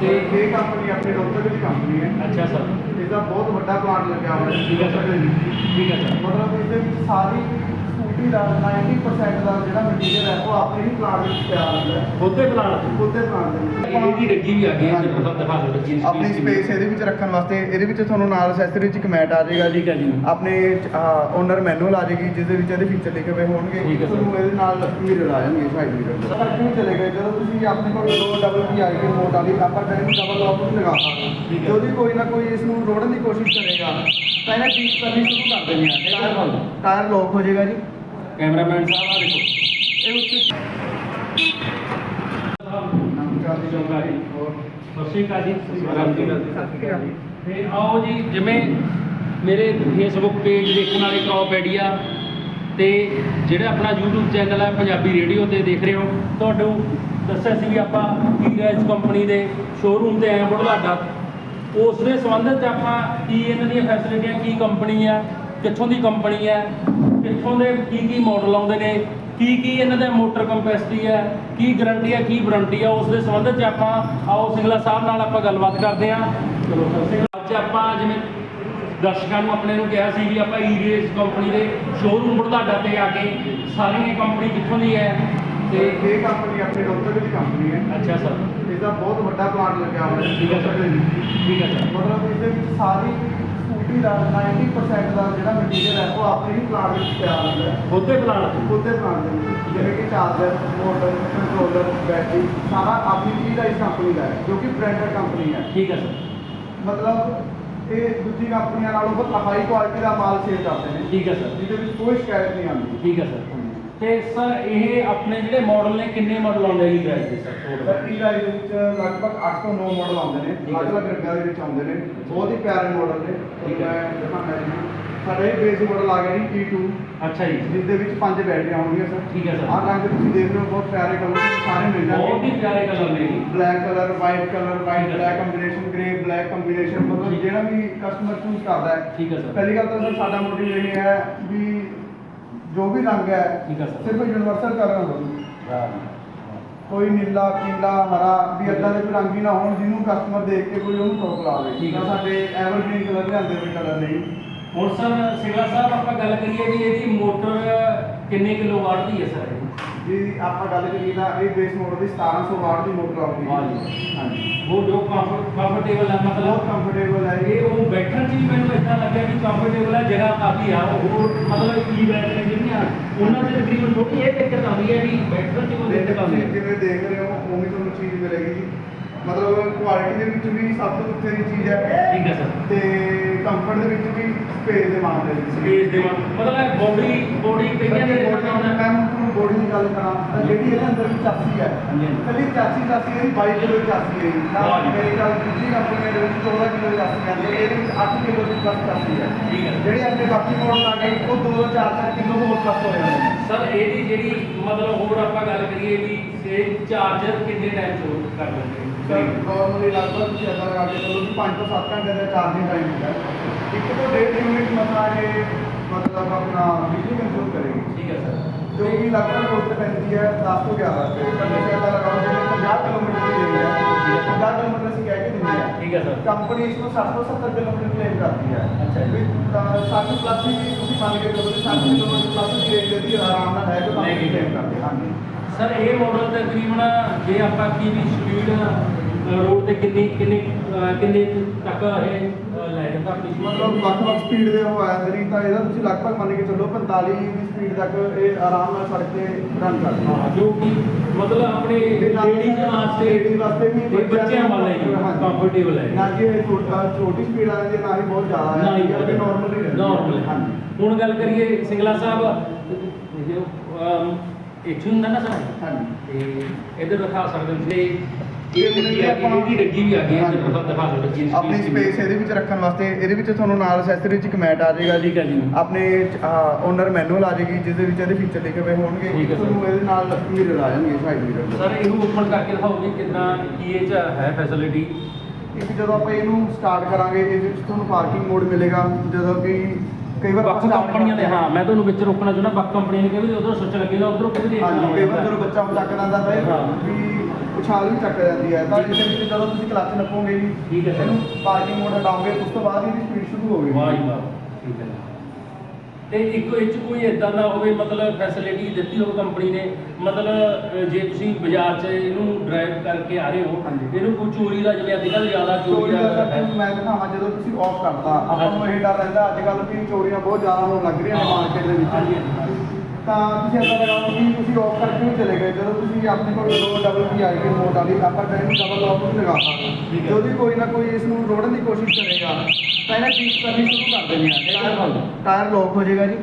ਤੇ ਇਹ ਕੰਪਨੀ ਆਪਣੀ ਲੋਕਲ ਦੀ ਕੰਪਨੀ ਹੈ। ਅੱਛਾ ਸਰ। ਇਹਦਾ ਬਹੁਤ ਵੱਡਾ ਪਲਾਂਟ ਲੱਗਿਆ ਹੋਇਆ ਹੈ। ਠੀਕ ਹੈ ਸਰ। ਠੀਕ ਹੈ ਸਰ ਮਤਲਬ ਇਹਦੇ ਵਿੱਚ ਸਾਰੀ ਸਕੂਟੀ ਦਾ 90% ਦਾ ਜਿਹੜਾ ਮਟੀਰੀਅਲ ਹੈ ਉਹ ਆਪਣੇ ਹੀ ਪਲਾਂਟ ਵਿੱਚ ਤਿਆਰ ਹੁੰਦਾ ਹੈ। ਉਹਦੇ ਪਲਾਨ ਉਹਦੇ ਪਲਾਂਟ ਦੇ ਵਿੱਚ। ਇਹਦੀ ਡੱਗੀ ਵੀ ਆ ਗਈ ਹੈ ਹਾਂਜੀ। ਦੇਖੋ ਦਿਓ ਡੱਗੀ ਦੀ ਆਪਣੀ space ਸਪੇਸ ਇਹਦੇ ਵਿੱਚ ਰੱਖਣ ਵਾਸਤੇ ਇਹਦੇ ਵਿੱਚ ਤੁਹਾਨੂੰ ਨਾਲ ਅਸੈਸਰੀ ਚ ਇੱਕ ਮੈਟ ਆ ਜਾਏਗਾ ਜੀ। ਠੀਕ ਹੈ ਜੀ। ਆਪਣੇ ਓਨਰ ਮੈਨੂਅਲ ਆ ਜਾਏਗੀ ਜਿਸ ਦੇ ਵਿੱਚ ਇਹਦੇ ਫੀਚਰ ਲਿਖੇ ਹੋਏ ਹੋਣਗੇ। ਠੀਕ ਹੈ ਸਰ। ਤੁਹਾਨੂੰ ਇਹਦੇ ਨਾਲ ਮਿਰਰ ਆ ਜਾਣਗੇ ਸਾਈਡ ਮਿਰਰ ਸਰ ਕਿਉਂ ਚਲੇ ਗਏ ਜਦੋਂ ਤੁਸੀਂ ਆਪਣੇ ਕੋਲ ਦੋ ਡਬਲ ਕੀ ਆਏਗੀ ਰਿਮੋਟ ਵਾਲੀ ਆਪਾਂ ਟਾਈਮ ਡਬਲ ਲੌਕ ਵੀ ਲਗਾ ਠੀਕ ਸਕਦੇ ਹੈ। ਜਦੋਂ ਵੀ ਕੋਈ ਨਾ ਕੋਈ ਇਸ ਨੂੰ ਰੋੜਨ ਦੀ ਕੋਸ਼ਿਸ਼ ਕਰੇਗਾ ਤਾਂ ਇਹਨੇ ਠੀਕ ਕਰਨੀ ਸ਼ੁਰੂ ਕਰ ਦੇਣੀ ਹੈ। ਟਾਇਰ ਲੌਕ ਹੋ ਜਾਏਗਾ ਜੀ। ਕੈਮਰਾਮੈਨ ਸਾਹਿਬ ਆ ਦੇਖੋ। ਇਹ ਉੱਤੇ ਜੀ। ਸ਼੍ਰੀ ਅਕਾਲ ਜੀ। ਸਤਿ ਸ਼੍ਰੀ ਅਕਾਲ ਜੀ। ਤੇ ਆਓ ਜੀ ਜਿਵੇਂ ਮੇਰੇ ਫੇਸਬੁੱਕ ਪੇਜ ਦੇਖਣ ਵਾਲੇ ਕ੍ਰੌਪ ਆਈਡੀਆ ਤੇ ਜਿਹੜਾ ਆਪਣਾ YouTube ਚੈਨਲ ਹੈ ਪੰਜਾਬੀ ਰੇਡੀਓ ਤੇ ਦੇਖ ਰਹੇ ਹੋ ਤੁਹਾਨੂੰ ਦੱਸਿਆ ਸੀ ਵੀ ਆਪਾਂ ਹੀਰਾਜ ਕੰਪਨੀ ਦੇ ਸ਼ੋਰੂਮ ਤੇ ਆਏ ਹਾਂ ਬੁਢਲਾਡਾ। ਉਸ ਦੇ ਸੰਬੰਧ ਚ ਆਪਾਂ ਕੀ ਇਹਨਾਂ ਦੀਆਂ ਫੈਸਿਲਿਟੀਆਂ ਕੀ ਕੰਪਨੀ ਆ ਕਿੱਥੋਂ ਦੀ ਕੰਪਨੀ ਹੈ ਕਿੱਥੋਂ ਦੇ ਕੀ ਕੀ ਮਾਡਲ ਆਉਂਦੇ ਨੇ ਕੀ ਕੀ ਇਹਨਾਂ ਦਾ ਮੋਟਰ ਕੰਪੈਸਿਟੀ ਹੈ ਕੀ ਗਾਰੰਟੀ ਹੈ ਕੀ ਵਾਰੰਟੀ ਹੈ ਉਸ ਦੇ ਸੰਬੰਧ ਚ ਆਪਾਂ ਆਓ ਸਿੰਗਲਾ ਸਾਹਿਬ ਨਾਲ ਆਪਾਂ ਗੱਲਬਾਤ ਕਰਦੇ ਹਾਂ। ਚਲੋ ਅੱਜ ਆਪਾਂ ਜਿਵੇਂ ਦਰਸ਼ਕਾਂ ਨੂੰ ਆਪਣੇ ਨੂੰ ਕਿਹਾ ਸੀ ਵੀ ਆਪਾਂ ਈਰੇਸ ਕੰਪਨੀ ਦੇ ਸ਼ੋਰੂਮ ਬੁਢਲਾਡਾ ਤੇ ਆ ਕੇ ਸਾਰੀ ਇਹ ਕੰਪਨੀ ਕਿੱਥੋਂ ਦੀ ਹੈ ਤੇ ਇਹ ਕੰਪਨੀ ਆਪਣੀ ਲੋਕਲ ਦੀ ਕੰਪਨੀ ਹੈ। ਅੱਛਾ ਸਰ। ਇਹਦਾ ਬਹੁਤ ਵੱਡਾ ਪਲਾਂਟ ਲੱਗਿਆ ਹੋਇਆ ਹੈ। ਠੀਕ ਹੈ ਸਰ। ਠੀਕ ਹੈ ਸਰ। ਮਤਲਬ ਇਹਦੇ ਵਿੱਚ ਸਾਰੀ ਸਕੂਟੀ ਦਾ 90% ਦਾ ਜਿਹੜਾ ਮਟੀਰੀਅਲ ਹੈ ਉਹ ਆਪਣੇ ਹੀ ਪਲਾਂਟ ਵਿੱਚ ਤਿਆਰ ਹੁੰਦਾ ਹੈ। ਉਹਦੇ ਪਲਾਨ ਉਹਦੇ ਪਲਾਂਟ ਦੇ ਵਿੱਚ। ਜਿਵੇਂ ਕਿ ਚਾਰਜਰ ਮੋਟਰ ਕੰਟਰੋਲਰ ਬੈਟਰੀ ਸਾਰਾ ਆਪਣੀ ਚੀਜ਼ ਦਾ ਇਸ ਕੰਪਨੀ ਦਾ ਹੈ ਜੋ ਕਿ ਬ੍ਰਾਂਡਡ ਕੰਪਨੀ ਹੈ। ਠੀਕ ਹੈ ਸਰ। ਮਤਲਬ ਇਹ ਦੂਜੀ ਕੰਪਨੀਆਂ ਨਾਲੋਂ ਬਹੁਤ ਹਾਈ ਕੁਆਲਿਟੀ ਦਾ ਮਾਲ ਸੇਲ ਕਰਦੇ ਨੇ। ਠੀਕ ਹੈ ਸਰ। ਜਿਹਦੇ ਵਿੱਚ ਕੋਈ ਸ਼ਿਕਾਇਤ ਨਹੀਂ ਆਉਂਦੀ। ਠੀਕ ਹੈ ਸਰ। ਤੇ ਸਰ ਇਹ ਆਪਣੇ ਜਿਹੜੇ ਮਾਡਲ ਨੇ ਕਿੰਨੇ ਮਾਡਲ ਆਉਂਦੇ ਜੀ ਗ੍ਰੈਜ ਦੇ ਸਰ? ਬੈਟਰੀ ਦਾ ਇਹਦੇ ਵਿੱਚ ਲਗਭਗ 8 ਤੋਂ 9 ਮਾਡਲ ਆਉਂਦੇ ਨੇ। ਠੀਕ ਹੈ। ਅਲੱਗ ਅਲੱਗ ਰੰਗਾਂ ਦੇ ਵਿੱਚ ਆਉਂਦੇ ਨੇ। ਬਹੁਤ ਹੀ ਪਿਆਰੇ ਮਾਡਲ ਨੇ। ਠੀਕ ਹੈ। ਮੈਂ ਜੀ ਸਾਡਾ ਬੇਸ ਮਾਡਲ ਆ ਗਿਆ ਜੀ T2 ਅੱਛਾ ਜੀ। ਜਿਸ ਦੇ ਵਿੱਚ ਪੰਜ ਬੈਟਰੀਆਂ ਆਉਣਗੀਆਂ ਸਰ। ਠੀਕ ਹੈ ਸਰ। ਆਹ ਰੰਗ ਤੁਸੀਂ ਦੇਖ ਰਹੇ ਹੋ ਬਹੁਤ ਪਿਆਰੇ ਕਲਰ ਸਾਰੇ ਮਿਲ ਬਹੁਤ ਹੀ ਪਿਆਰੇ ਕਲਰ ਨੇ ਜੀ। Black colour white colour white. Black combination grey black combination ਮਤਲਬ। ਜਿਹੜਾ ਵੀ ਕਸਟਮਰ ਚੂਜ਼ ਕਰਦਾ ਹੈ। ਠੀਕ ਹੈ ਸਰ। ਪਹਿਲੀ ਗੱਲ ਤਾਂ ਸਰ ਸਾਡਾ ਮੋਟਿਵ ਇਹ ਹੈ ਵੀ ਜੋ ਵੀ ਰੰਗ ਹੈ ਠੀਕ ਹੈ ਸਰ। ਸਿਰਫ ਯੂਨੀਵਰਸਲ ਕਲਰ ਹੋਵੇ ਕੋਈ ਨੀਲਾ ਪੀਲਾ ਹਰਾ ਵੀ ਏਦਾਂ ਦੇ ਕੋਈ ਰੰਗ ਹੀ ਨਾ ਹੋਣ ਜਿਹਨੂੰ ਕਸਟਮਰ ਦੇਖ ਕੇ ਕੋਈ ਉਹਨੂੰ ਟੋਕ ਲਾਵੇ। ਠੀਕ ਹੈ। ਤਾਂ ਸਾਡੇ ਐਵਰਗ੍ਰੀਨ ਕਲਰ ਲਿਆਂਦੇ ਹੋਏ ਕਲਰ ਨਹੀਂ ਹੁਣ ਸਰ ਸਿੰਗਲਾ ਸਾਹਿਬ ਆਪਾਂ ਗੱਲ ਕਰੀਏ ਵੀ ਇਹਦੀ ਮੋਟਰ ਕਿੰਨੇ ਕਿਲੋ ਵਾਟ ਦੀ ਹੈ ਸਰ ਇਹ? ਜੀ ਆਪਾਂ ਗੱਲ ਕਰੀਏ ਤਾਂ ਇਹ ਬੇਸ ਮਾਡਲ ਦੀ 1700 ਵਾਟ ਦੀ ਮੋਟਰ ਆਉਂਦੀ ਹੈ। ਹਾਂਜੀ। ਉਹ ਜੋ ਕੰਫਰਟੇਬਲ ਹੈ ਬਹੁਤ ਮਤਲਬ ਕੰਫਰਟੇਬਲ ਹੈ ਇਹ ਇਹ ਉਹ ਬੈਠਣ 'ਚ ਵੀ ਮੈਨੂੰ ਇਦਾਂ ਲੱਗਿਆ ਵੀ ਕੰਫਰਟੇਬਲ ਹੈ ਜਗ੍ਹਾ ਕਾਫੀ ਆ ਉਹ ਮਤਲਬ ਕੀ ਬੈਠ ਨੇ ਜਿਹੜੀਆਂ ਉਹਨਾਂ ਦੇ ਤਕਰੀਬਨ ਥੋੜੀ ਇਹ ਦਿੱਕਤ ਆਉਂਦੀ ਹੈ ਵੀ ਬੈਠਣ 'ਚ ਕੋਈ ਦਿੱਕਤ ਆਉਂਦੀ ਤੁਸੀਂ ਹੈ। ਜਿਵੇਂ ਦੇਖ ਰਹੇ ਹੋ ਉਵੇਂ ਤੁਹਾਨੂੰ ਚੀਜ਼ ਮਿਲੇਗੀ ਜੀ। ਮਤਲਬ ਕੁਆਲਿਟੀ ਦੇ ਵਿੱਚ ਵੀ ਸਭ ਤੋਂ ਉੱਤੇ ਦੀ ਚੀਜ਼ ਹੈ। ਠੀਕ ਹੈ ਸਰ। ਤੇ ਕੰਫਰਟ ਦੇ ਵਿੱਚ ਵੀ ਸਪੇਸ ਦੇ ਮਾਮਲੇ ਵਿੱਚ। ਸਪੇਸ ਦੇ ਮਤਲਬ ਬੋਡੀ ਬੋਡੀ ਕਈਆਂ ਦੇ ਮੈਂ ਤੁਹਾਨੂੰ ਬੋਡੀ ਦੀ ਗੱਲ ਕਰਾਂ ਤਾਂ ਜਿਹੜੀ ਇਹਦੇ ਅੰਦਰ ਵੀ ਚਾਸੀ ਹੈ। ਹਾਂਜੀ, ਹਾਂਜੀ। ਕੱਲੀ ਚਾਸੀ ਚਾਸੀ ਇਹਦੀ 22 ਕਿਲੋ ਚਾਸੀ ਹੈ। ਨਾ ਜੀ। ਮੇਰੀ ਗੱਲ ਦੂਜੀ ਕੰਪਨੀ ਦੇ ਵਿੱਚ 14 ਕਿਲੋ ਚਾਸੀ ਆਉਂਦੀ ਹੈ ਇਹਦੇ ਵਿੱਚ 8 ਕਿਲੋ ਦੀ ਪਲੱਸ ਚਾਸੀ ਹੈ। ਠੀਕ ਹੈ। ਜਿਹੜੇ ਆਪਣੇ ਬਾਕੀ ਮਾਡਲ ਆ ਗਏ ਉਹ 2 ਤੋਂ 4 ਕਿਲੋ ਹੋਰ ਪਲੱਸ ਹੋ ਜਾਂਦੇ ਨੇ। ਸਰ ਇਹਦੀ ਜਿਹੜੀ ਮਤਲਬ ਹੋਰ ਆਪਾਂ ਗੱਲ ਕਰੀਏ ਵੀ ਇਹ ਚਾਰਜਰ ਕਿੰਨੇ ਟਾਈਮ ਚ ਕਰ ਲੈਂਦੇ ਸਰ ਨਾਰਮਲੀ ਲਗਭਗ ਤੁਸੀਂ ਏਦਾਂ ਲਗਾ ਕੇ ਚਲੋ ਕਿ 5 ਤੋਂ 7 ਘੰਟੇ ਦਾ ਚਾਰਜਿੰਗ ਟਾਈਮ ਹੁੰਦਾ ਇੱਕ ਤੋਂ ਡੇਢ ਯੂਨਿਟ ਮਸਾ ਇਹ ਮਤਲਬ ਆਪਣਾ ਬਿਜਲੀ ਕੰਜ਼ੂਮ ਕਰੇਗੀ। ਠੀਕ ਹੈ ਸਰ। ਜੋ ਕਿ ਲਗਭਗ ਕੋਸਟ ਪੈਂਦੀ ਹੈ 10 ਤੋਂ 11 ਰੁਪਏ। ਤਾਂ ਤੁਸੀਂ ਏਦਾਂ ਲਗਾਓ ਜਿਵੇਂ 50 ਕਿਲੋਮੀਟਰ ਦੀ ਰੇਂਜ ਹੈ 50 ਕਿਲੋਮੀਟਰ ਅਸੀਂ ਕਹਿ ਕੇ ਦਿੰਦੇ ਹਾਂ। ਠੀਕ ਹੈ ਸਰ। ਕੰਪਨੀ ਇਸ ਨੂੰ 60 ਤੋਂ 70 ਕਿਲੋਮੀਟਰ ਕਲੇਮ ਕਰਦੀ ਹੈ। ਅੱਛਾ ਜੀ। ਵੀ ਤਾਂ 60 ਪਲੱਸ ਹੀ ਤੁਸੀਂ ਮੰਨ ਕੇ ਚਲੋ ਕਿ 60 ਕਿਲੋਮੀਟਰ ਪਲੱਸ ਦੀ ਰੇਂਜ ਦੀ ਆਰਾਮ ਨਾਲ ਹੈ ਜੋ ਕੰਪਨੀ। ਕਲੇਮ ਕਰਦੀ ਹੈ ਸਰ ਇਹ ਮਾਡਲ ਤਕਰੀਬਨ ਜੇ ਆਪਾਂ ਕੀ ਵੀ ਸਪੀਡ ਰੋਡ ਤੇ ਕਿੰਨੀ ਕਿੰਨੀ ਅਹ ਕਿੰਨੇ ਤੱਕ ਇਹ ਲੈ ਜਾਂਦਾ ਆਪਣੀ? ਮਤਲਬ ਵੱਖ-ਵੱਖ ਸਪੀਡ ਦੇ ਉਹ ਆ ਜਾਂਦੇ ਨਹੀਂ ਤਾਂ ਇਹਦਾ ਤੁਸੀਂ ਲਗਭਗ ਮੰਨ ਕੇ ਚੱਲੋ 45 ਦੀ ਸਪੀਡ ਤੱਕ ਇਹ ਆਰਾਮ ਨਾਲ ਸੜਕ ਤੇ ਰਨ ਕਰਦਾ ਹਾਂ ਜੋ ਕਿ ਮਤਲਬ ਆਪਣੇ ਲੇਡੀਜ਼ ਵਾਸਤੇ ਲੇਡੀਜ਼ ਵਾਸਤੇ ਵੀ ਤੇ ਬੱਚਿਆਂ ਵਾਲੇ ਹਾਂਜੀ। ਕੰਫਰਟੇਬਲ ਹੈ ਨਾ ਕਿ ਇਹ ਛੋਟਾ ਛੋਟੀ ਸਪੀਡ ਆ ਹੈ, ਨਾ ਹੀ ਬਹੁਤ ਜ਼ਿਆਦਾ ਨਾ ਹੀ ਇਹ ਨਾਰਮਲ ਹੀ ਰਹਿੰਦੀ ਹੈ। ਨਾਰਮਲ ਹਾਂਜੀ ਹੁਣ ਗੱਲ ਕਰੀਏ ਸਿੰਗਲਾ ਸਾਹਿਬ ਇਹ ਇੱਥੇ ਹੁੰਦਾ ਨਾ ਸਰ। ਹਾਂਜੀ। ਤੇ ਇਧਰ ਦਿਖਾ ਸਕਦੇ ਹੋ ਤੇ ਇਹ ਇਹ ਡੱਗੀ ਆ ਗਈ ਇਹਦੀ ਡੱਗੀ ਵੀ ਆ ਗਈ ਹੈ ਦਿਖਾ ਦਿਖਾ ਡੱਗੀ ਦੀ ਆਪਣੀ ਸਪੇਸ ਇਹਦੇ ਵਿੱਚ ਰੱਖਣ ਵਾਸਤੇ ਇਹਦੇ ਵਿੱਚ ਤੁਹਾਨੂੰ ਨਾਲ ਅਸੈਸਰੀ ਚ ਇੱਕ ਮੈਟ ਆ ਜਾਏਗਾ ਠੀਕ ਹੈ ਜੀ। ਆਪਣੇ ਓਨਰ ਮੈਨੂਅਲ ਆ ਜਾਏਗੀ ਜਿਸ ਦੇ ਵਿੱਚ ਇਹਦੇ ਫੀਚਰ ਲਿਖੇ ਹੋਏ ਹੋਣਗੇ। ਠੀਕ ਹੈ ਸਰ। ਤੁਹਾਨੂੰ ਇਹਦੇ ਨਾਲ ਮਿਰਰ ਆ ਜਾਣਗੇ ਸਾਈਡ ਮਿਰਰ ਸਰ ਇਹਨੂੰ ਓਪਨ ਕਰਕੇ ਦਿਖਾਓਗੇ ਕਿੰਨਾ ਕੀ ਇਹ ਚ ਹੈ ਫੈਸਿਲਿਟੀ ਇੱਕ ਜਦੋਂ ਆਪਾਂ ਇਹਨੂੰ ਸਟਾਰਟ ਕਰਾਂਗੇ ਇਹਦੇ ਵਿੱਚ ਤੁਹਾਨੂੰ ਪਾਰਕਿੰਗ ਮੋਡ ਮਿਲੇਗਾ। ਜਦੋਂ ਕਿ ਕਈ ਵਾਰ ਬੱਕ ਕੰਪਨੀਆਂ ਦੇ ਹਾਂ ਮੈਂ ਤੁਹਾਨੂੰ ਵਿੱਚ ਰੋਕਣਾ ਚਾਹੁੰਦਾ ਬੱਕ ਕੰਪਨੀਆਂ ਨੇ ਕਿਹਾ ਵੀ ਉਧਰ ਸੁੱਚ ਲੱਗੇਗਾ ਉਧਰੋਂ ਕਿਤੇ ਹਾਂਜੀ ਕਈ ਵਾਰ ਜਦੋਂ ਬੱਚਾ ਚੱਕ ਲੈਂਦਾ ਤਾਂ ਇਹ। ਵੀ ਉਛਾਲ ਵੀ ਚੱਕ ਜਾਂਦੀ ਹੈ ਤਾਂ ਇਹਦੇ ਵਿੱਚ ਜਦੋਂ ਤੁਸੀਂ ਕਲੱਚ ਨੱਪੋਗੇ ਜੀ ਠੀਕ ਹੈ ਸਰ। ਪਾਰਕਿੰਗ ਮੋਡ ਹਟਾਓਗੇ ਉਸ ਤੋਂ ਬਾਅਦ ਇਹਦੀ ਸਪੀਡ ਸ਼ੁਰੂ ਹੋਵੇਗੀ ਵਾਹ ਜੀ ਵਾਹ ਠੀਕ ਹੈ ਤੇ ਇੱਕ ਇਹ 'ਚ ਕੋਈ ਇਦਾਂ ਦਾ ਹੋਵੇ ਮਤਲਬ ਫੈਸਿਲਿਟੀ ਦਿੱਤੀ ਹੋਵੇ ਕੰਪਨੀ ਨੇ ਮਤਲਬ ਜੇ ਤੁਸੀਂ ਬਾਜ਼ਾਰ 'ਚ ਇਹਨੂੰ ਡਰਾਈਵ ਕਰਕੇ ਆ ਰਹੇ ਹੋ ਹਾਂਜੀ। ਇਹਨੂੰ ਕੋਈ ਚੋਰੀ ਦਾ ਜਿਵੇਂ ਅੱਜ ਕੱਲ੍ਹ ਜ਼ਿਆਦਾ ਚੋਰੀ ਚੋਰੀ ਦਾ ਦਾ ਹੈ ਮੈਂ ਦਿਖਾਵਾਂ ਜਦੋਂ ਤੁਸੀਂ ਆਫ ਕਰਤਾ ਆਪਾਂ ਨੂੰ ਇਹ ਡਰ ਰਹਿੰਦਾ ਅੱਜ ਕੱਲ੍ਹ ਵੀ ਚੋਰੀਆਂ ਬਹੁਤ ਜ਼ਿਆਦਾ ਹੋਣ ਲੱਗ ਰਹੀਆਂ ਨੇ ਮਾਰਕੀਟ ਦੇ ਵਿੱਚ। ਤਾਂ ਤੁਸੀਂ ਏਦਾਂ ਲਗਾਓ ਕਿ ਤੁਸੀਂ ਆਫ ਕਰਕੇ ਵੀ ਚਲੇ ਗਏ। ਜਦੋਂ ਤੁਸੀਂ ਆਪਣੇ ਕੋਲ ਦੋ ਡਬਲ ਵੀ ਆਈ ਕੇ ਮੋਡ ਵਾਲੀ ਆਪਾਂ ਟਾਈਮ ਡਬਲ ਲੌਕ ਵੀ ਲਗਾ। ਸਕਦੇ ਜਦੋਂ ਕੋਈ ਨਾ ਕੋਈ ਇਸ ਨੂੰ ਰੋੜਨ ਦੀ ਕੋਸ਼ਿਸ਼ ਕਰੇਗਾ ਤਾਂ ਇਹਨੇ ਟੀਪ ਕਰਨੀ ਸ਼ੁਰੂ ਕਰ ਦੇਣੀ ਇਹ ਹੈ। ਟਾਇਰ ਲੌਕ ਹੋ ਜਾਏਗਾ ਜੀ।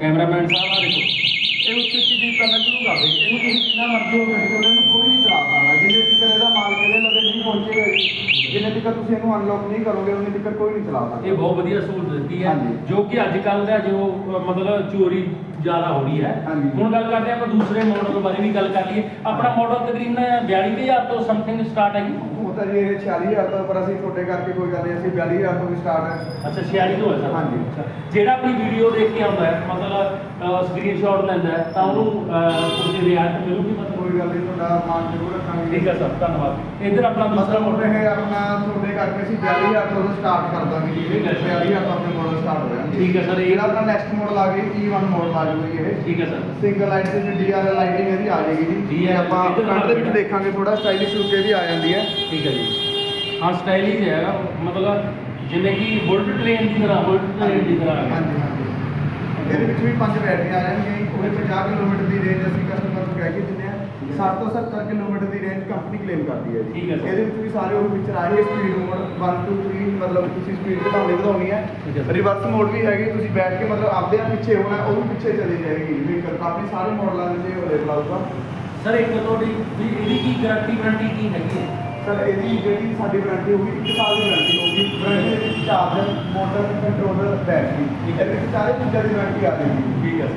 ਕੈਮਰਾਮੈਨ ਸਾਹਿਬ ਆ ਦੇਖੋ। ਇਹ ਉੱਤੇ ਉੱਤੇ ਡੀਪ ਕਰਨਾ ਸ਼ੁਰੂ ਕਰ ਦੇਗੀ ਇਹਨੂੰ ਤੁਸੀਂ ਜਿੰਨਾ ਮਰਜ਼ੀ ਹੋ ਕਰੀ ਇਹਨੂੰ ਕੋਈ ਨਹੀਂ ਚਲਾ ਸਕਦਾ। ਜਿੰਨੇ ਤੱਕ ਇਹਦਾ ਮਾਲਕ ਇਹਦੇ ਲਵੇ ਨਹੀਂ ਪਹੁੰਚੇਗਾ ਜੀ ਜਿੰਨੇ ਤੱਕ ਤੁਸੀਂ ਇਹਨੂੰ ਅਨਲੌਕ ਨਹੀਂ ਕਰੋਗੇ ਉਹਨੇ ਤੱਕ ਕੋਈ ਨਹੀਂ ਚਲਾ ਸਕਦਾ। ਇਹ ਬਹੁਤ ਵਧੀਆ ਸਹੂਲਤ ਦਿੱਤੀ ਹੈ। ਜੋ ਕਿ ਅੱਜ ਕੱਲ੍ਹ ਦਾ ਜੋ ਮਤਲਬ ਚੋਰੀ ਜ਼ਿਆਦਾ ਹੋ ਰਹੀ ਹੈ। ਹਾਂਜੀ। ਹੁਣ ਗੱਲ ਕਰਦੇ ਹਾਂ ਆਪਾਂ ਦੂਸਰੇ ਮਾਡਲ ਬਾਰੇ ਵੀ ਗੱਲ ਕਰ ਲਈਏ। ਆਪਣਾ ਮਾਡਲ ਤਕਰੀਬਨ 42000 ਤੋਂ ਸਮਥਿੰਗ ਸਟਾਰਟ ਹੈ ਜੀ। ਤਾਂ ਜੀ ਇਹ 46000 ਤੋਂ ਪਰ ਅਸੀਂ ਛੋਟੇ ਕਰਕੇ ਕੋਈ ਗੱਲ ਨਹੀਂ ਅਸੀਂ 42000 ਤੋਂ ਵੀ ਸਟਾਰਟ ਹੈ। ਅੱਛਾ 46 ਤੋਂ ਹੈ ਸਰ? ਹਾਂਜੀ। ਅੱਛਾ। ਜਿਹੜਾ ਆਪਣੀ ਵੀਡੀਓ ਦੇਖ ਕੇ ਆਉਂਦਾ ਹੈ ਮਤਲਬ ਸਕਰੀਨਸ਼ਾਟ ਲੈਂਦਾ ਹੈ ਤਾਂ ਉਹਨੂੰ ਅਹ, ਰਿਆਇਤ ਮਿਲੂਗੀ ਮਤਲਬ ਕੋਈ ਗੱਲ ਨਹੀਂ ਤੁਹਾਡਾ ਮਾਨ ਜ਼ਰੂਰ ਰੱਖਾਂਗੇ। ਠੀਕ ਹੈ ਸਰ ਧੰਨਵਾਦ। ਇੱਧਰ ਆਪਣਾ ਦੂਸਰਾ ਮਤਲਬ ਹੁਣ ਮਾਡਲ ਇਹ ਆਪਣਾ ਛੋਟੇ ਕਰਕੇ ਅਸੀਂ 42000 ਤੋਂ ਸਟਾਰਟ ਕਰ ਦਾਂਗੇ ਜੀ। ਠੀਕ ਹੈ। 42000 ਤੋਂ ਆਪਣੇ ਮਾਡਲ ਸਟਾਰਟ ਹੋ ਜਾਣਗੇ। ਠੀਕ ਹੈ ਸਰ, ਇਹ- ਜਿਹੜਾ ਆਪਣਾ ਨੈਕਸਟ ਮਾਡਲ ਆ ਗਿਆ E1 ਮਾਡਲ ਆ ਜਾਊਗਾ ਜੀ ਇਹ। ਠੀਕ ਹੈ ਸਰ। ਸਿੰਗਲ ਲਾਈਟ ਤੇ ਡੀਆਰਐਲ ਲਾਈਟਿੰਗ ਇਹਦੀ ਆ ਜਾਏਗੀ ਜੀ। DRL ਆਪਾਂ ਇਹਦੇ ਨਾਲ ਫਰੰਟ ਦੇ ਵਿੱਚ ਦੇਖਾਂਗੇ ਥੋੜਾ ਸਟਾਈਲਿਸ਼ ਲੁੱਕ ਇਹਦੀ ਆ ਜਾਂਦੀ ਹੈ। ਠੀਕ ਹੈ ਜੀ ਹਾਂ ਸਟਾਈਲਿਸ਼ ਹੈ ਮਤਲਬ ਜਿਵੇਂ ਕਿ ਬੁਲਟ ਟ੍ਰੇਨ ਦੀ ਤਰ੍ਹਾਂ ਬੁਲਟ ਟ੍ਰੇਨ ਦੀ ਤਰ੍ਹਾਂ ਹੈ। ਹਾਂਜੀ ਹਾਂਜੀ। ਇਹਦੇ ਵਿੱਚ ਵੀ ਪੰਜ ਬੈਟਰੀਆਂ ਆ ਜਾਣਗੀਆਂ। ਉਹ 50 ਕਿਲੋਮੀਟਰ ਦੀ ਰੇਂਜ ਅਸੀਂ ਕਸਟਮਰ ਨੂੰ ਕਹਿ ਕੇ ਦਿੰਦੇ ਆ 60 ਤੋਂ 70 ਕਿਲੋਮੀਟਰ ਦੀ ਰੇਂਜ ਕੰਪਨੀ ਕਲੇਮ ਕਰਦੀ ਹੈ ਜੀ। ਠੀਕ ਹੈ ਸਰ। ਇਹਦੇ ਵਿੱਚ ਵੀ ਸਾਰੇ ਉਹ ਫੀਚਰ ਆਣਗੇ ਸਪੀਡ ਮੋਡ 1 2 3 ਮਤਲਬ ਤੁਸੀਂ ਸਪੀਡ ਘਟਾਉਣੀ ਵਧਾਉਣੀ ਹੈ। ਠੀਕ ਹੈ ਸਰ। ਰਿਵਰਸ ਮੋਡ ਵੀ ਹੈਗੀ। ਤੁਸੀਂ ਬੈਠ ਕੇ ਮਤਲਬ ਆਪਦੇ ਆਪ ਪਿੱਛੇ ਹੋਣਾ ਉਹ ਵੀ ਪਿੱਛੇ ਚਲੀ ਜਾਏਗੀ ਵਹੀਕਲ ਆਪਣੇ ਸਾਰੇ ਮਾਡਲਾਂ ਦੇ ਅਵੇਲੇਬਲ ਆਊਗਾ ਸਰ ਇੱਕ ਤੁਹਾਡੀ ਵੀ ਇਹਦੀ ਕੀ ਗਾਰੰਟੀ ਵਾਰੰਟੀ ਕੀ ਹੈਗੀ ਹੈ? ਸਰ ਇਹਦੀ ਜਿਹੜੀ ਸਾਡੀ ਵਾਰੰਟੀ ਹੋਊਗੀ 1 ਸਾਲ ਦੀ ਵਾਰੰਟੀ ਹੋਊਗੀ। ਵਾਰੰਟੀ ਦੇ ਵਿੱਚ ਚਾਰਜਰ ਮੋਟਰ ਕੰਟਰੋਲਰ ਬੈਟਰੀ ਇਹਦੇ ਵਿੱਚ ਸਾਰੇ ਚੀਜ਼ਾਂ ਦੀ ਵਾਰੰਟੀ ਆ ਜਾਏਗੀ। ਠੀਕ ਹੈ।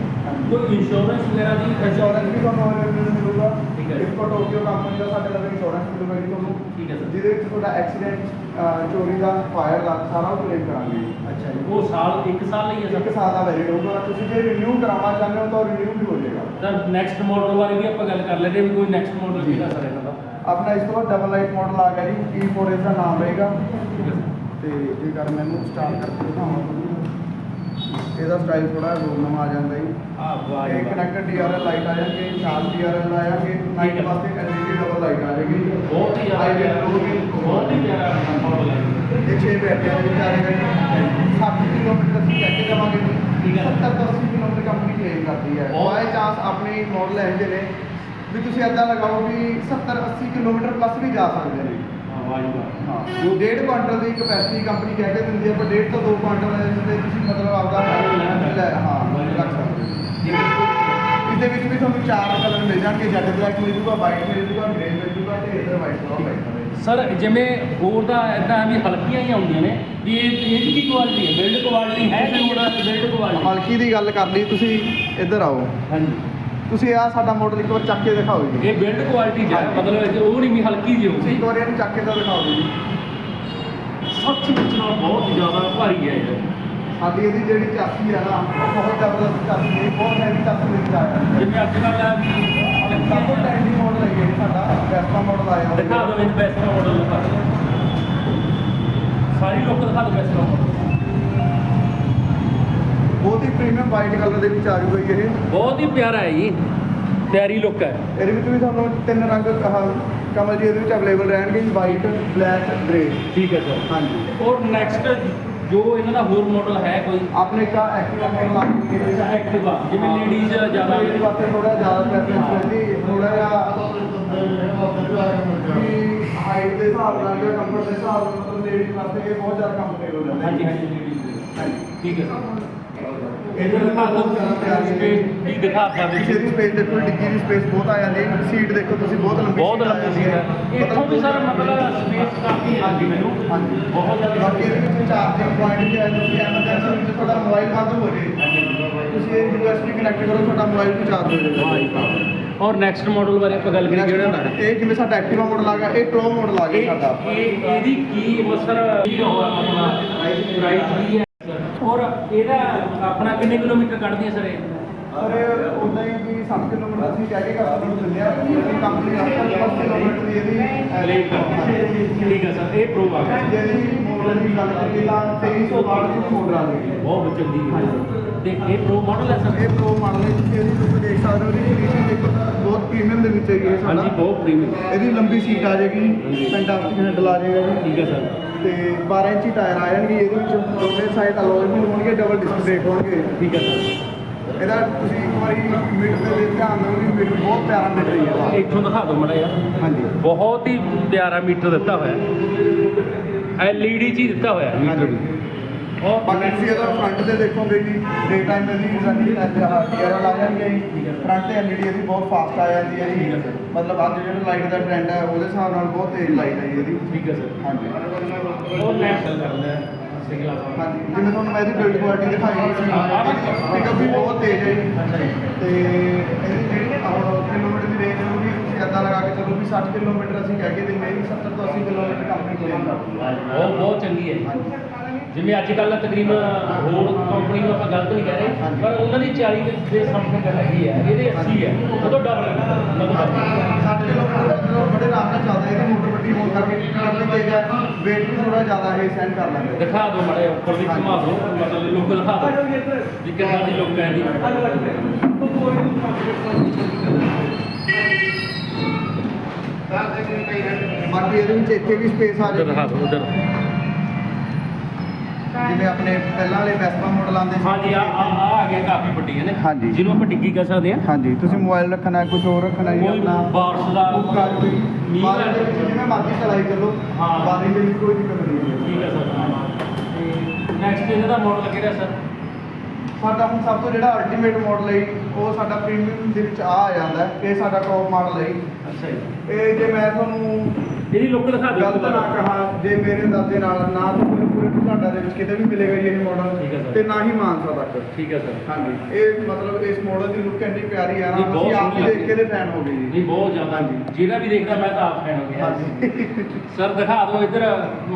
ਕੋਈ ਇੰਸ਼ੋਰੈਂਸ ਵਗੈਰਾ ਦੀ ਇੰਸ਼ੋਰੈਂਸ ਵੀ ਤੁਹਾਨੂੰ ਅਵੇਲੇਬਲ ਮਿਲੂਗਾ। ਠੀਕ ਹੈ। ਇਸ ਕੋ ਟੋਕੀਓ ਕੰਪਨੀ ਦਾ ਸਾਡੇ ਲਵੇ ਇੰਸ਼ੋਰੈਂਸ ਮਿਲੂਗਾ ਜੀ ਤੁਹਾਨੂੰ। ਠੀਕ ਹੈ ਸਰ ਜਿਹਦੇ ਵਿੱਚ ਤੁਹਾਡਾ ਐਕਸੀਡੈਂਟ ਚੋਰੀ ਦਾ ਫਾਇਰ ਦਾ ਸਾਰਾ ਕਲੇਮ ਕਰਾਂਗੇ। ਅੱਛਾ ਜੀ। ਉਹ ਸਾਲ ਇੱਕ ਸਾਲ ਲਈ ਹੈ ਇੱਕ ਸਰ ਸਾਲ ਦਾ ਵੈਲਿਡ ਹੋਊਗਾ। ਤੁਸੀਂ ਜੇ ਰਿਨਿਊ ਕਰਾਉਣਾ ਚਾਹੁੰਦੇ ਹੋ ਤਾਂ ਰਿਨਿਊ ਵੀ ਹੋ ਜਾਏਗਾ। ਸਰ ਨੈਕਸਟ ਮਾਡਲ ਬਾਰੇ ਵੀ ਆਪਾਂ ਗੱਲ ਕਰ ਲੈਂਦੇ ਹਾਂ ਵੀ ਕੋਈ ਨੈਕਸਟ ਮਾਡਲ ਕਿਹੜਾ ਸਰ ਇਹਨਾਂ ਦਾ? ਆਪਣਾ ਇਸ ਤੋਂ ਬਾਅਦ ਡਬਲ ਲਾਈਟ ਮਾਡਲ ਆ ਗਿਆ ਜੀ E4 ਇਸ ਦਾ ਨਾਮ ਰਹੇਗਾ। ਤੇ ਜੇਕਰ ਮੈਨੂੰ ਸਟਾਰਟ ਕਰਕੇ ਦਿਖਾਵਾਂ। ਇਹਦਾ ਸਟਾਈਲ ਥੋੜਾ ਨਵਾਂ ਆ ਜਾਂਦਾ ਜੀ। ਆ ਵਾਹ ਇਹ। ਕਨੈਕਟਡ ਡੀਆਰਐਲ ਲਾਈਟ ਆ ਜਾਣਗੇ ਚਾਰ ਡੀਆਰਐਲ ਆ ਜਾਣਗੇ ਨਾਈਟ। ਵਾਸਤੇ ਐਲਈਡੀ ਡਬਲ ਲਾਈਟ ਆ ਜਾਏਗੀ। ਬਹੁਤ ਹੀ ਜ਼ਿਆਦਾ ਬਹੁਤ ਹੀ ਪਿਆਰਾ ਮਾਡਲ ਹੈ। ਇਹ 6 ਬੈਟਰੀਆਂ ਦੇ ਵਿੱਚ ਆ ਜਾਏਗਾ ਜੀ। 60 ਕਿਲੋਮੀਟਰ ਅਸੀਂ ਲੈ ਕੇ ਜਾਵਾਂਗੇ ਜੀ। ਠੀਕ ਹੈ। 70 ਤੋਂ 80 ਕਿਲੋਮੀਟਰ ਕੰਪਨੀ ਕਲੇਮ ਕਰਦੀ ਹੈ। ਬਾਈ ਚਾਂਸ ਆਪਣੇ ਮਾਡਲ ਇਹਦੇ ਨੇ। ਵੀ ਤੁਸੀਂ ਏਦਾਂ ਲਗਾਓ ਵੀ 70 80 ਕਿਲੋਮੀਟਰ ਪਲੱਸ ਵੀ ਜਾ ਸਕਦੇ ਨੇ। ਹਾਂ ਵਾਹ ਜੀ ਵਾਹ। ਹਾਂ ਜੋ ਡੇਢ ਕੁਆਂਟਲ ਦੀ ਕਪੈਸਿਟੀ ਕੰਪਨੀ ਕਹਿ ਕੇ ਦਿੰਦੀ ਹੈ ਪਰ ਡੇਢ ਤੋਂ 2 ਕੁਆਂਟਲ ਦੇ ਤੁਸੀਂ ਮਤਲਬ ਆਪਦਾ ਲੈ ਹਾਂ। ਰੱਖ ਸਕਦੇ ਹੋ। ਠੀਕ ਹੈ ਇਹਦੇ ਵਿੱਚ ਵੀ ਤੁਹਾਨੂੰ ਚਾਰ ਕਲਰ ਮਿਲ ਜਾਣਗੇ ਜੈਡ ਬਲੈਕ ਮਿਲ ਜੂਗਾ ਵਾਈਟ ਮਿਲ ਜੂਗਾ ਗ੍ਰੇ ਮਿਲ ਜੂਗਾ ਤੇ ਇਧਰ ਵਾਈਟ ਕਲਰ ਮਿਲ ਜਾਵੇ ਸਰ ਜਿਵੇਂ ਹੋਰ ਦਾ ਇਦਾਂ ਵੀ ਹਲਕੀਆਂ ਹੀ ਆਉਂਦੀਆਂ ਨੇ ਵੀ ਇਹ ਇਹ 'ਚ ਕੀ ਕੁਆਲਿਟੀ ਹੈ? ਬਿਲਡ ਕੁਆਲਿਟੀ ਹੈ ਕਿ ਥੋੜਾ ਬਿਲਡ ਕੁਆਲਿਟੀ ਹਲਕੀ ਦੀ ਗੱਲ ਕਰ ਲਈ ਤੁਸੀਂ ਇੱਧਰ ਆਓ। ਹਾਂਜੀ। ਤੁਸੀਂ ਆ ਸਾਡਾ ਮਾਡਲ ਇੱਕ ਵਾਰ ਚੱਕ ਕੇ ਦਿਖਾਓ ਜੀ। ਇਹ ਬਿਲਡ ਕੁਆਲਿਟੀ ਹੈ ਮਤਲਬ ਇਹ 'ਚ ਉਹ ਨਹੀਂ ਵੀ ਹਲਕੀ ਜਿਹੀ ਤੁਸੀਂ ਇੱਕ ਹੋਊਗੀ ਵਾਰ ਇਹਨੂੰ ਚੱਕ ਕੇ ਤਾਂ ਦਿਖਾਓ ਜੀ। ਸੱਚ ਮੁੱਚ ਨਾਲ ਬਹੁਤ ਹੀ ਜ਼ਿਆਦਾ ਭਾਰੀ ਹੈ ਇਹ। ਸਾਡੀ ਇਹਦੀ ਜਿਹੜੀ ਚਾਸੀ ਹੈ ਨਾ ਉਹ ਬਹੁਤ ਜ਼ਬਰਦਸਤ ਚਾਸੀ ਹੈ ਬਹੁਤ ਹੈਵੀ ਚਾਸੀ ਵਿੱਚ ਹੈ ਜਿਵੇਂ ਅੱਜ ਕੱਲ੍ਹ ਆ ਵੀ ਸਭ ਤੋਂ ਟ੍ਰੈਂਡਿੰਗ ਮਾਡਲ ਹੈ ਜੀ ਸਾਡਾ ਵੈਸਪਾ ਮਾਡਲ ਆਇਆ। ਦਿਖਾ ਦਿਓ ਮੈਨੂੰ ਬੈਸਟ ਮਾਡਲ ਦਿਖਾ ਦਿਓ ਸਾਰੀ ਲੋਕ ਦਿਖਾ ਦਿਓ ਬੈਸਟ ਮਾਡਲ ਬਹੁਤ ਹੀ ਪ੍ਰੀਮੀਅਮ ਵਾਈਟ ਕਲਰ ਦੇ ਵਿੱਚ ਆ ਜੂਗਾ ਜੀ ਇਹ। ਬਹੁਤ ਹੀ ਪਿਆਰਾ ਹੈ ਜੀ। ਪਿਆਰੀ ਲੁੱਕ ਹੈ। ਇਹਦੇ ਵਿੱਚ ਵੀ ਤੁਹਾਨੂੰ ਤਿੰਨ ਰੰਗ ਆਹ ਕਮਲ ਜੀ ਇਹਦੇ ਵਿੱਚ ਅਵੇਲੇਬਲ ਰਹਿਣਗੇ ਜੀ ਵਾਈਟ ਬਲੈਕ ਗ੍ਰੇ ਠੀਕ ਹੈ ਸਰ। ਹਾਂਜੀ। ਔਰ ਨੈਕਸਟ ਜੋ ਇਹਨਾਂ ਦਾ ਹੋਰ ਮਾਡਲ ਹੈ ਕੋਈ? ਆਪਣੇ ਕਾ ਐਕਟਿਵਾ ਮਾਡਲ ਆ ਅੱਛਾ ਐਕਟਿਵਾ ਜਿਵੇਂ ਲੇਡੀਜ਼ ਜ਼ਿਆਦਾ ਲੇਡੀ ਵਾਸਤੇ ਥੋੜਾ ਜ਼ਿਆਦਾ ਪ੍ਰੈਫਰੈਂਸ ਰਹਿੰਦੀ। ਥੋੜਾ ਜਿਹਾ ਹਾਈਟ ਦੇ ਹਿਸਾਬ ਨਾਲ ਜਾਂ ਕੰਫਰਟ ਦੇ ਹਿਸਾਬ ਨਾਲ ਮਤਲਬ ਲੇਡੀ ਵਾਸਤੇ ਇਹ ਬਹੁਤ ਜ਼ਿਆਦਾ ਕੰਫਰਟੇਬਲ ਰਹਿੰਦਾ ਹਾਂਜੀ ਹਾਂਜੀ। ਠੀਕ ਹੈ ਸਰ। ਇਹਦੇ ਦਿਖਾ ਦਿਓ ਸਪੇਸ ਵੀ ਦਿਖਾ ਸਕਦੇ ਪਿੱਛੇ ਦੀ ਸਪੇਸ ਦੇਖੋ ਡਿੱਗੀ ਦੀ ਸਪੇਸ ਬਹੁਤ ਆ ਜਾਂਦੀ ਹੈ। ਸੀਟ ਦੇਖੋ ਤੁਸੀਂ ਬਹੁਤ ਲੰਬੀ ਬਹੁਤ ਆ ਲੰਬੀ ਸੀਟ ਹੈ। ਇੱਥੋਂ ਵੀ ਸਰ ਮਤਲਬ ਸਪੇਸ ਕਾਫੀ ਆਉਂਦੀ ਮੈਨੂੰ। ਹਾਂਜੀ। ਬਹੁਤ ਜ਼ਿਆਦਾ ਬਾਕੀ ਇਹਦੇ ਵਿੱਚ ਚਾਰਜਿੰਗ ਪੁਆਇੰਟ ਵੀ ਹੈ ਤੁਸੀਂ ਐਮਰਜੈਂਸੀ ਵਿੱਚ ਤੁਹਾਡਾ ਮੋਬਾਈਲ ਬੰਦ ਹੋ ਜੇ। ਤੁਸੀਂ ਇਹ ਯੂਐਸਬੀ ਕਨੈਕਟ ਕਰੋ ਤੁਹਾਡਾ ਮੋਬਾਈਲ ਵੀ ਚਾਰਜ ਹੋ ਜਾਏਗਾ ਔਰ ਨੈਕਸਟ ਮਾਡਲ ਬਾਰੇ ਆਪਾਂ ਗੱਲ ਕਰੀਏ ਹੁੰਦਾ ਇਹ ਜਿਵੇਂ ਸਾਡਾ ਐਕਟਿਵਾ ਮਾਡਲ ਆ ਗਿਆ? ਇਹ ਪ੍ਰੋ ਮਾਡਲ ਆ ਗਿਆ ਸਾਡਾ। ਇਹ ਇਹ ਇਹਦੀ ਕੀ ਮਸਰ ਕੀ ਹੋਇਆ ਆਪਣਾ? ਪ੍ਰਾਈਸ ਕੀ ਹੈ? ਔਰ ਇਹਦਾ ਆਪਣਾ ਕਿੰਨੇ ਕਿਲੋਮੀਟਰ ਕੱਢਦੀ ਹੈ ਸਰ ਇਹ? ਸਰ ਇਹ ਉਦਾਂ ਹੀ ਵੀ 60 ਕਿਲੋਮੀਟਰ ਅਸੀਂ ਕਹਿ ਕੇ ਕਸਟਮਰ ਨੂੰ ਦਿੰਦੇ ਆ ਅਸੀਂ ਕੰਪਨੀ ਆਫਟਰ 10 ਕਿਲੋਮੀਟਰ ਦੀ ਇਹਦੀ Claim ਕਰਦੀ ਠੀਕ ਹੈ ਸਰ ਇਹ ਪ੍ਰੋ ਆ ਗਿਆ। ਜਿਹਦੀ ਮੋਡਲ ਦੀ ਗੱਲ ਕਰੀਏ ਤਾਂ 2362 ਦੀ ਮੋਡਲ ਆ ਗਈ। ਬਹੁਤ ਚੰਗੀ ਹੈ। ਤੇ ਇਹ ਪ੍ਰੋ ਮਾਡਲ ਹੈ ਸਰ? ਇਹ ਪ੍ਰੋ ਮਾਡਲ ਹੈ ਤੁਸੀਂ ਇਹਦੀ ਤੁਸੀਂ ਦੇਖ ਸਕਦੇ ਹੋ ਇਹਦੀ ਫਿਨਿਸ਼ਿੰਗ ਦੇਖੋ ਬਹੁਤ ਪ੍ਰੀਮੀਅਮ ਦੇ ਵਿੱਚ ਹੈ ਇਹ ਸਾਡਾ। ਹਾਂਜੀ ਬਹੁਤ ਪ੍ਰੀਮੀਅਮ ਇਹਦੀ ਲੰਬੀ ਸੀਟ ਆ ਜਾਏਗੀ ਹਾਂਜੀ। ਫੈਂਟਾਸਟਿਕ ਹੈਂਡਲ ਆ ਜਾਏਗਾ ਠੀਕ ਹੈ ਸਰ। ਤੇ 12 ਇੰਚੀ ਟਾਇਰ ਆ ਜਾਣਗੇ ਇਹਦੇ ਵਿੱਚ ਦੋਨੇ ਸਾਈਡ ਅਲੋਏ ਵੀ ਹੋਣਗੇ ਡਬਲ ਡਿਸਕ ਬ੍ਰੇਕ ਹੋਣਗੇ। ਠੀਕ ਹੈ। ਸਰ ਇਹਦਾ ਤੁਸੀਂ ਇੱਕ ਵਾਰੀ ਮੀਟਰ ਤੇ ਦੇਖ ਧਿਆਨ ਦਿਓ ਵੀ ਮੀਟਰ ਬਹੁਤ ਪਿਆਰਾ ਮੀਟਰ ਹੀ ਹੈ ਇੱਥੋਂ ਦਿਖਾ ਦਿਓ ਮੜਾ ਯਾਰ ਹਾਂਜੀ। ਬਹੁਤ ਹੀ ਪਿਆਰਾ ਮੀਟਰ ਦਿੱਤਾ ਹੋਇਆ। ਐਲਈਡੀ ਚ ਹੀ ਦਿੱਤਾ ਹੋਇਆ। ਮੀਟਰ ਬਾਕੀ ਤੁਸੀਂ ਇਹਦਾ ਫਰੰਟ ਤੇ ਦੇਖੋਗੇ ਜੀ ਡੇ ਟਾਈਮ ਇਹਦੀ ਰਨਿੰਗ ਟਾਇਰ ਲਾ ਜਾਣਗੇ ਫਰੰਟ ਤੇ ਐਲਈਡੀ ਇਹਦੀ ਬਹੁਤ ਫਾਸਟ ਆ ਜਾਂਦੀ ਹੈ ਜੀ। ਮਤਲਬ ਅੱਜ ਜਿਹੜਾ ਲਾਈਟ ਦਾ ਟ੍ਰੈਂਡ ਹੈ ਉਹਦੇ ਹਿਸਾਬ ਨਾਲ ਬਹੁਤ ਤੇਜ਼ ਲਾਈਟ ਹੈ ਜੀ ਇਹਦੀ। ਠੀਕ ਹੈ ਸਰ ਹਾਂਜੀ। ਉਹ ਨੈਸ਼ਨਲ ਕਰਦਾ ਹੈ ਹਾਂਜੀ। ਜਿਵੇਂ ਤੁਹਾਨੂੰ ਮੈਂ ਇਹਦੀ ਬਿਲਡ ਕੁਆਲਿਟੀ ਦਿਖਾਈ ਸੀ ਪਿਕਅਪ ਵੀ ਬਹੁਤ ਤੇਜ਼ ਹੈ ਤੇ ਇਹਦੀ ਜਿਹੜੀ ਕਿਲੋਮੀਟਰ ਦੀ ਰੇਂਜ ਵੀ ਤੁਸੀਂ ਅੱਧਾ ਲਗਾ ਕੇ ਚੱਲੋ ਵੀ 60 ਕਿਲੋਮੀਟਰ ਅਸੀਂ ਕਹਿ ਕੇ ਦਿੰਦੇ ਹਾਂ 70 ਤੋਂ 80 ਕਿਲੋਮੀਟਰ ਕੰਪਨੀ ਕਰਦੀ ਹੈ ਉਹ ਬਹੁਤ ਚੰਗੀ ਹੈ ਜਿਵੇਂ ਅੱਜ ਕੱਲ੍ਹ ਤਕਰੀਬਨ ਹੋਰ ਕੰਪਨੀ ਨੂੰ ਆਪਾਂ ਗਲਤ ਨਹੀਂ ਕਹਿ ਰਹੇ। ਪਰ ਉਹਨਾਂ ਦੀ 40 ਦੇ ਸਮਥਿੰਗ ਹੈਗੀ ਹੈ ਇਹਦੇ 80 ਹੈ ਉਦੋਂ ਡਬਲ ਮਤਲਬ 60 ਕਿਲੋਮੀਟਰ ਦਾ ਚਲੋ ਬੜੇ ਆਰਾਮ ਨਾਲ ਚੱਲਦਾ ਇਹਦੀ ਮੋਟਰ ਵੱਡੀ ਹੋਣ ਕਰਕੇ ਕੰਪਨੀ ਤੇਜ਼ ਹੈ weight ਵੀ ਥੋੜਾ ਜ਼ਿਆਦਾ ਇਹ ਸਹਿਣ ਕਰ ਲੈਂਦਾ। ਦਿਖਾ ਦਿਓ ਮੜੇ ਉੱਪਰ ਵੀ ਘੁਮਾ ਦਿਓ ਮਤਲਬ ਲੁੱਕ ਦਿਖਾ ਦਿਓ। ਵੀ ਕਿੰਨਾ ਦੀ ਲੁੱਕ ਹੈ ਇਹਦੀ। ਬਾਕੀ ਇਹਦੇ ਵਿੱਚ ਇੱਥੇ ਵੀ ਸਪੇਸ ਆ ਉਧਰ ਦਿਖਾ ਦਿਓ ਉਧਰ। ਜਿਵੇਂ ਆਪਣੇ ਪਹਿਲਾਂ ਵਾਲੇ ਵੈਸਪਾ ਮਾਡਲ ਆਉਂਦੇ ਸੀ। ਹਾਂਜੀ ਆ ਆ ਆ ਆ ਗਿਆ ਕਾਫੀ ਵੱਡੀ ਹੈ ਨਾ। ਹਾਂਜੀ। ਜਿਹਨੂੰ ਆਪਾਂ ਡਿੱਗੀ ਕਹਿ ਸਕਦੇ ਹਾਂ। ਹਾਂਜੀ ਤੁਸੀਂ ਮੋਬਾਈਲ ਰੱਖਣਾ ਹੈ ਕੁਝ ਹੋਰ ਰੱਖਣਾ ਹੈ ਜੀ ਕੋਈ ਆਪਣਾ ਬਾਰਸ ਦਾ ਕਰ ਕੋਈ ਮੀਂਹ ਬਾਰਿਸ਼ ਦੇ ਵਿੱਚ ਜਿਵੇਂ ਮਰਜ਼ੀ ਚਲਾਈ ਚੱਲੋ ਹਾਂ। ਬਾਰਿਸ਼ ਦੇ ਵਿੱਚ ਕੋਈ ਦਿੱਕਤ ਨਹੀਂ ਹੈ। ਠੀਕ ਹੈ ਸਰ। ਤੇ ਨੈਕਸਟ ਇਹਦਾ ਮਾਡਲ ਕਿਹੜਾ ਸਰ। ਸਾਡਾ ਹੁਣ ਸਭ ਤੋਂ ਜਿਹੜਾ ਅਲਟੀਮੇਟ ਮਾਡਲ ਹੈ ਉਹ ਸਾਡਾ ਪ੍ਰੀਮੀਅਮ ਦੇ ਵਿੱਚ ਆ ਆ ਜਾਂਦਾ ਹੈ ਇਹ ਸਾਡਾ ਟੌਪ ਮਾਡਲ ਹੈ ਜੀ। ਅੱਛਾ ਜੀ। ਇਹ ਜੇ ਮੈਂ ਤੁਹਾਨੂੰ ਇਹਦੀ ਲੁੱਕ ਦਿਖਾ ਦਿਓ ਗਲਤ ਨਾ ਕਹਾ ਜੇ ਮੇਰੇ ਅੰਦਾਜ਼ੇ ਨਾਲ ਨਾ ਤਾਂ ਪੂਰੇ ਪੂਰੇ ਤੁਹਾਡਾ ਦੇ ਵਿੱਚ ਕਿਤੇ ਵੀ ਮਿਲੇਗਾ ਜੀ ਇਹ ਠੀਕ ਹੈ ਮਾਡਲ ਸਰ। ਤੇ ਨਾ ਹੀ ਮਾਨਸਾ ਤੱਕ। ਠੀਕ ਹੈ ਸਰ। ਹਾਂਜੀ ਇਹ ਮਤਲਬ ਇਸ ਮਾਡਲ ਦੀ ਲੁੱਕ ਇੰਨੀ ਪਿਆਰੀ ਆ ਨਹੀਂ, ਨਾ ਬਹੁਤ ਅਸੀਂ ਆਪ ਹੀ ਸੋਹਣੀ ਦੇਖ ਕੇ ਦੇ ਫੈਨ ਹੋ ਗਏ ਜੀ। ਨਹੀਂ ਬਹੁਤ ਜ਼ਿਆਦਾ। ਹਾਂਜੀ। ਜਿਹੜਾ ਵੀ ਦੇਖਦਾ ਮੈਂ ਤਾਂ ਆਪ ਫੈਨ ਹੋ ਗਿਆ। ਹਾਂਜੀ। ਸਰ ਦਿਖਾ ਦਿਓ ਇੱਧਰ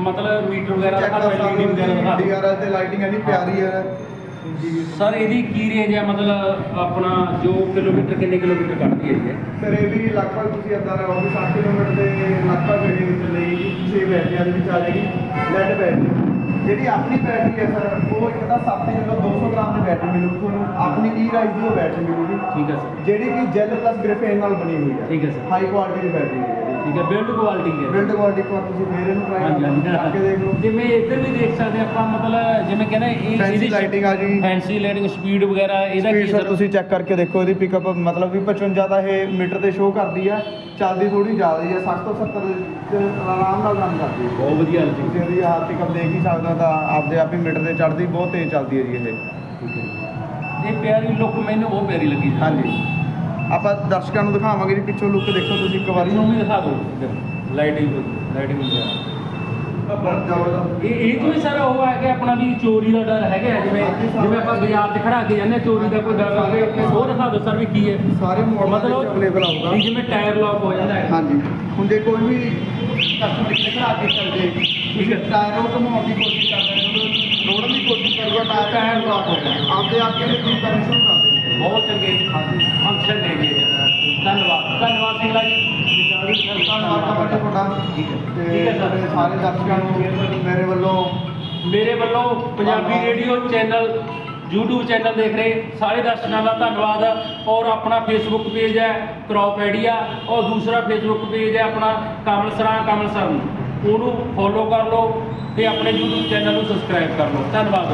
ਮਤਲਬ ਮੀਟਰ ਵਗੈਰਾ ਦਿਖਾ ਦਿਓ LED ਵਗੈਰਾ ਦਿਖਾ ਦਿਓ। ਡੀਆਰਐਲ ਤੇ ਲਾਈਟਿੰਗ ਇੰਨੀ ਪਿਆਰੀ ਹੈ। ਸਰ ਇਹਦੀ ਕੀ ਰੇਂਜ ਹੈ? ਮਤਲਬ ਆਪਣਾ ਜੋ ਕਿਲੋਮੀਟਰ ਕਿੰਨੇ ਕਿਲੋਮੀਟਰ ਕੱਢਦੀ ਹੈ ਇਹ? ਸਰ ਇਹ ਵੀ ਲਗਭਗ ਤੁਸੀਂ ਅੱਧਾ ਲਗਾਓ ਵੀ 60 ਕਿਲੋਮੀਟਰ ਦੇ ਲਗਭਗ ਇਹ ਚੱਲੇਗੀ 6 ਬੈਟਰੀਆਂ ਦੇ ਵਿੱਚ ਆ ਜਾਏਗੀ ਲੈਡ ਬੈਟਰੀ ਜਿਹੜੀ ਆਪਣੀ ਬੈਟਰੀ ਹੈ ਸਰ ਉਹ ਇੱਕ ਤਾਂ 7 ਕਿਲੋ 200 ਗ੍ਰਾਮ ਦੀ ਬੈਟਰੀ ਮਿਲੂ ਤੁਹਾਨੂੰ ਆਪਣੀ ਈ ਰਾਈਜ਼ ਦੀ ਬੈਟਰੀ ਮਿਲੂਗੀ। ਠੀਕ ਹੈ ਸਰ। ਜਿਹੜੀ ਕਿ ਜੈਲ ਪਲੱਸ ਗ੍ਰੇਫੇਨ ਨਾਲ ਬਣੀ ਹੋਈ ਹੈ। ਠੀਕ ਹੈ ਸਰ। ਹਾਈ ਕੁਆਲਿਟੀ ਦੀ ਬੈਟਰੀ ਹੈ। ਠੀਕ ਹੈ ਬਿਲਡ ਕੁਆਲਿਟੀ ਹੈ। ਬਿਲਡ ਕੁਆਲਿਟੀ ਵਾਰ ਤੁਸੀਂ ਫੇਰ ਇਹਨੂੰ ਹਾਂਜੀ ਟਰਾਈ ਕਰਕੇ ਦੇਖ ਲਓ। ਜਿਵੇਂ ਇੱਧਰ ਵੀ ਦੇਖ ਸਕਦੇ ਆਪਾਂ ਮਤਲਬ ਜਿਵੇਂ ਕਹਿੰਦੇ ਇਹ ਫੈਂਸੀ ਲਾਈਟਿੰਗ ਆ ਜੀ। ਫੈਂਸੀ ਲਾਈਟਿੰਗ ਸਪੀਡ ਵਗੈਰਾ ਇਹਦਾ ਕੀ ਸਰ ਸਰ ਤੁਸੀਂ ਚੈੱਕ ਕਰਕੇ ਦੇਖੋ ਇਹਦੀ ਪਿਕਅਪ ਮਤਲਬ ਵੀ 55 ਦਾ ਇਹ ਮੀਟਰ ਤੇ ਸ਼ੋਅ ਕਰਦੀ ਆ ਚੱਲਦੀ ਥੋੜੀ ਜ਼ਿਆਦਾ ਹੀ ਆ 60 ਤੋਂ 70 ਤੇ ਆਰਾਮ ਨਾਲ ਰਨ ਕਰਦੀ ਹੈ ਬਹੁਤ ਵਧੀਆ ਜੀ ਤੁਸੀਂ ਇਹਦੀ ਆਹ ਪਿਕਅਪ ਦੇਖ ਹੀ ਸਕਦੇ ਹੋ ਤਾਂ ਆਪਦੇ ਆਪ ਹੀ ਮੀਟਰ ਤੇ ਚੜਦੀ ਬਹੁਤ ਤੇਜ਼ ਚੱਲਦੀ ਹੈ ਜੀ ਇਹ। ਇਹ ਪਿਆਰੀ ਲੁੱਕ ਮੈਨੂੰ ਬਹੁਤ ਪਿਆਰੀ ਲੱਗੀ ਜੀ। ਹਾਂਜੀ। ਆਪਾਂ ਦਰਸ਼ਕਾਂ ਨੂੰ ਦਿਖਾਵਾਂਗੇ ਜੀ ਪਿੱਛੋਂ ਲੁੱਕ ਦੇਖੋ ਤੁਸੀਂ ਇੱਕ ਵਾਰੀ। ਨੂੰ ਵੀ ਦਿਖਾ ਦਿਓ ਲਾਈਟਿੰਗ ਲਾਈਟਿੰਗ ਇਹ ਇਹ ਤੋਂ ਵੀ ਸਰ ਉਹ ਹੈ ਕਿ ਆਪਣਾ ਵੀ ਚੋਰੀ ਦਾ ਡਰ ਹੈਗਾ ਹੈ, ਜਿਵੇਂ ਜਿਵੇਂ ਆਪਾਂ ਬਾਜ਼ਾਰ 'ਚ ਖੜਾ ਕੇ ਜਾਂਦੇ ਹਾਂ, ਚੋਰੀ ਦਾ ਕੋਈ ਡਰ ਹੋਵੇ ਉਹ ਦਿਖਾ ਦਿਓ ਸਰ ਵੀ ਕੀ ਹੈ। ਸਾਰੇ ਮਾਡਲਾਂ ਦੇ ਵਿੱਚ ਅਵੇਲੇਬਲ ਆਊਗਾ। ਵੀ ਜਿਵੇਂ ਟਾਇਰ ਲੌਕ ਹੋ ਜਾਂਦਾ ਹੈ। ਹਾਂਜੀ। ਹੁਣ ਜੇ ਕੋਈ ਵੀ ਕਸਟਮਰ ਇੱਥੇ ਖੜਾ ਕੇ ਚੱਲ ਜੇ ਠੀਕ ਹੈ। ਟਾਇਰ ਨੂੰ ਘੁਮਾਉਣ ਦੀ ਕੋਸ਼ਿਸ਼ ਕਰਦਾ ਉਹਨੂੰ ਰੋੜਨ ਦੀ ਕੋਸ਼ਿਸ਼ ਕਰੂਗਾ ਟਾਇਰ ਟਾਇਰ lock ਹੋ ਜਾਏਗਾ। ਆਪਦੇ ਆਪ ਕੇ ਲਈ ਪਰਮਿਸ਼ਨ ਕਰ ਦੇਣਗੇ ਬਹੁਤ ਚੰਗੇ। ਫੰਕਸ਼ਨ ਨੇ ਜੀ ਧੰਨਵਾਦ ਧੰਨਵਾਦ ਸਿੰਘਲਾ ਜੀ ਧੰਨਵਾਦ ਤੁਹਾਡਾ ਠੀਕ ਹੈ। ਤੇ ਹੈ ਤੁਹਾਡੇ ਸਾਰੇ ਦਰਸ਼ਕਾਂ ਨੂੰ ਮੇਰੇ ਵੱਲੋਂ ਮੇਰੇ ਵੱਲੋਂ Punjabi radio channel YouTube channel ਦੇਖ ਰਹੇ ਸਾਰੇ ਦਰਸ਼ਕਾਂ ਦਾ ਧੰਨਵਾਦ। ਔਰ ਆਪਣਾ Facebook ਪੇਜ ਹੈ ਕ੍ਰੌਪ ਆਈਡੀਆ ਔਰ ਦੂਸਰਾ Facebook ਪੇਜ ਹੈ ਆਪਣਾ ਕਮਲ ਸਰਾਂ ਕਮਲ ਸਰ ਉਹਨੂੰ ਫੋਲੋ ਕਰ ਲਓ ਤੇ ਆਪਣੇ YouTube ਚੈਨਲ ਨੂੰ ਸਬਸਕ੍ਰਾਈਬ ਕਰ ਲਓ। ਧੰਨਵਾਦ।